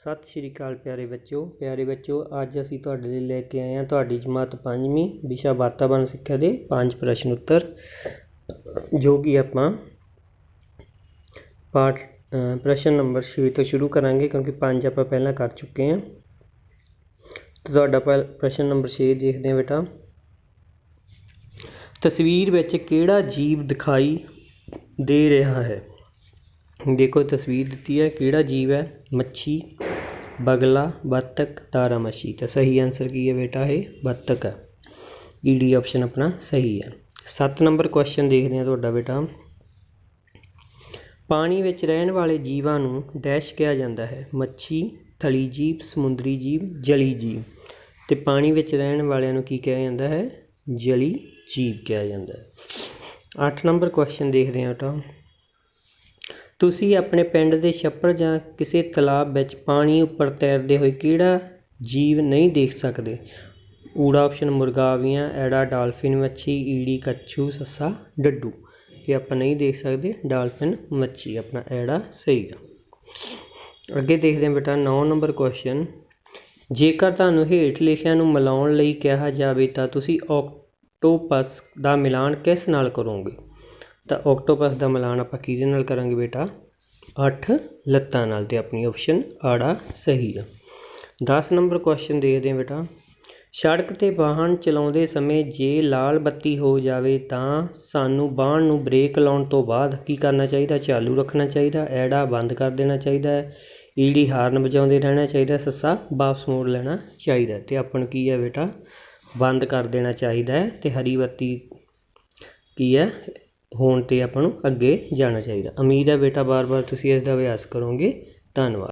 ਸਤਿ ਸ਼੍ਰੀ ਅਕਾਲ ਪਿਆਰੇ ਬੱਚਿਓ। ਪਿਆਰੇ ਬੱਚਿਓ, ਅੱਜ ਅਸੀਂ ਤੁਹਾਡੇ ਲਈ ਲੈ ਕੇ ਆਏ ਹਾਂ ਤੁਹਾਡੀ ਜਮਾਤ ਪੰਜਵੀਂ ਵਿਸ਼ਾ ਵਾਤਾਵਰਣ ਸਿੱਖਿਆ ਦੇ ਪੰਜ ਪ੍ਰਸ਼ਨ ਉੱਤਰ, ਜੋ ਕਿ ਆਪਾਂ ਪਾਠ ਪ੍ਰਸ਼ਨ ਨੰਬਰ 6 ਤੋਂ ਸ਼ੁਰੂ ਕਰਾਂਗੇ, ਕਿਉਂਕਿ ਪੰਜ ਆਪਾਂ ਪਹਿਲਾਂ ਕਰ ਚੁੱਕੇ ਹਾਂ। ਤੇ ਤੁਹਾਡਾ ਪਹਿ- ਪ੍ਰਸ਼ਨ ਨੰਬਰ 6 ਦੇਖਦੇ ਹਾਂ ਬੇਟਾ। ਤਸਵੀਰ ਵਿੱਚ ਕਿਹੜਾ ਜੀਵ ਦਿਖਾਈ ਦੇ ਰਿਹਾ ਹੈ? ਦੇਖੋ ਤਸਵੀਰ ਦਿੱਤੀ ਹੈ, ਕਿਹੜਾ ਜੀਵ ਹੈ? ਮੱਛੀ। ਬਗਲਾ ਬੱਤਖ ਤਾਰਾ ਮੱਛੀ ਤਾਂ ਸਹੀ ਆਨਸਰ ਕੀ ਹੈ ਬੇਟਾ ਇਹ ਬੱਤਖ ਹੈ ਈ ਡੀ ਆਪਸ਼ਨ ਆਪਣਾ ਸਹੀ ਹੈ 7 ਨੰਬਰ ਕੁਐਸਚਨ ਦੇਖਦੇ ਹਾਂ ਤੁਹਾਡਾ ਬੇਟਾ ਪਾਣੀ ਵਿੱਚ ਰਹਿਣ ਵਾਲੇ ਜੀਵਾਂ ਨੂੰ ਡੈਸ਼ ਕਿਹਾ ਜਾਂਦਾ ਹੈ ਮੱਛੀ ਥਲੀ ਜੀਵ ਸਮੁੰਦਰੀ ਜੀਵ ਜਲੀ ਜੀਵ ਤੇ ਪਾਣੀ ਵਿੱਚ ਰਹਿਣ ਵਾਲਿਆਂ ਨੂੰ ਕੀ ਕਿਹਾ ਜਾਂਦਾ ਹੈ ਜਲੀ ਜੀਵ ਕਿਹਾ ਜਾਂਦਾ ਹੈ 8 ਨੰਬਰ ਕੁਐਸਚਨ ਦੇਖਦੇ ਹਾਂ ਬੇਟਾ ਤੁਸੀਂ ਆਪਣੇ ਪਿੰਡ ਦੇ ਛੱਪੜ ਜਾਂ ਕਿਸੇ ਤਲਾਬ ਵਿੱਚ ਪਾਣੀ ਉੱਪਰ ਤੈਰਦੇ ਹੋਏ ਕਿਹੜਾ ਜੀਵ ਨਹੀਂ ਦੇਖ ਸਕਦੇ? ਊੜਾ ਆਪਸ਼ਨ ਮੁਰਗਾਵੀਆਂ, ਐੜਾ ਡਾਲਫਿਨ ਮੱਛੀ, ਈੜੀ, ਕੱਛੂ, ਸੱਸਾ, ਡੱਡੂ। ਇਹ ਆਪਾਂ ਨਹੀਂ ਦੇਖ ਸਕਦੇ। ਡਾਲਫਿਨ ਮੱਛੀ, ਆਪਣਾ ਐੜਾ ਸਹੀ ਆ। ਅੱਗੇ ਦੇਖਦੇ ਹਾਂ ਬੇਟਾ 9 ਨੰਬਰ ਕੁਐਸਚਨ ਜੇਕਰ ਤੁਹਾਨੂੰ ਹੇਠ ਲਿਖਿਆਂ ਨੂੰ ਮਿਲਾਉਣ ਲਈ ਕਿਹਾ ਜਾਵੇ ਤਾਂ ਤੁਸੀਂ ਆਕਟੋਪਸ ਦਾ ਮਿਲਾਨ ਕਿਸ ਨਾਲ ਕਰੋਗੇ? ਤਾਂ ਆਕਟੋਪਸ ਦਾ ਮਿਲਾਨ ਆਪਾਂ ਕਿਹਦੇ ਨਾਲ ਕਰਾਂਗੇ ਬੇਟਾ? 8 ਲੱਤਾਂ ਨਾਲ ਤੇ ਆਪਣੀ ਆਪਸ਼ਨ ਆੜਾ ਸਹੀ ਆ। 10 ਨੰਬਰ ਕੁਐਸਚਨ ਦੇਖਦੇ ਹਾਂ ਬੇਟਾ। ਸੜਕ ਤੇ ਵਾਹਨ ਚਲਾਉਂਦੇ ਸਮੇਂ ਜੇ ਲਾਲ ਬੱਤੀ ਹੋ ਜਾਵੇ ਤਾਂ ਸਾਨੂੰ ਵਾਹਨ ਨੂੰ ਬ੍ਰੇਕ ਲਾਉਣ ਤੋਂ ਬਾਅਦ ਕੀ ਕਰਨਾ ਚਾਹੀਦਾ? ਚਾਲੂ ਰੱਖਣਾ ਚਾਹੀਦਾ, ਐੜਾ ਬੰਦ ਕਰ ਦੇਣਾ ਚਾਹੀਦਾ ਹੈ ਈੜੀ ਹਾਰਨ ਵਜਾਉਂਦੇ ਰਹਿਣਾ ਚਾਹੀਦਾ, ਸੱਸਾ ਵਾਪਸ ਮੋੜ ਲੈਣਾ ਚਾਹੀਦਾ। ਤੇ ਆਪਾਂ ਨੂੰ ਕੀ ਹੈ ਬੇਟਾ? ਬੰਦ ਕਰ ਦੇਣਾ ਚਾਹੀਦਾ ਹੈ ਤੇ ਹਰੀ ਬੱਤੀ ਕੀ ਹੈ? ਹੋਣ ਤੇ ਆਪਾਂ ਨੂੰ ਅੱਗੇ ਜਾਣਾ ਚਾਹੀਦਾ। ਉਮੀਦ ਹੈ ਬੇਟਾ ਵਾਰ ਵਾਰ ਤੁਸੀਂ ਇਸ ਦਾ ਅਭਿਆਸ ਕਰੋਗੇ। ਧੰਨਵਾਦ।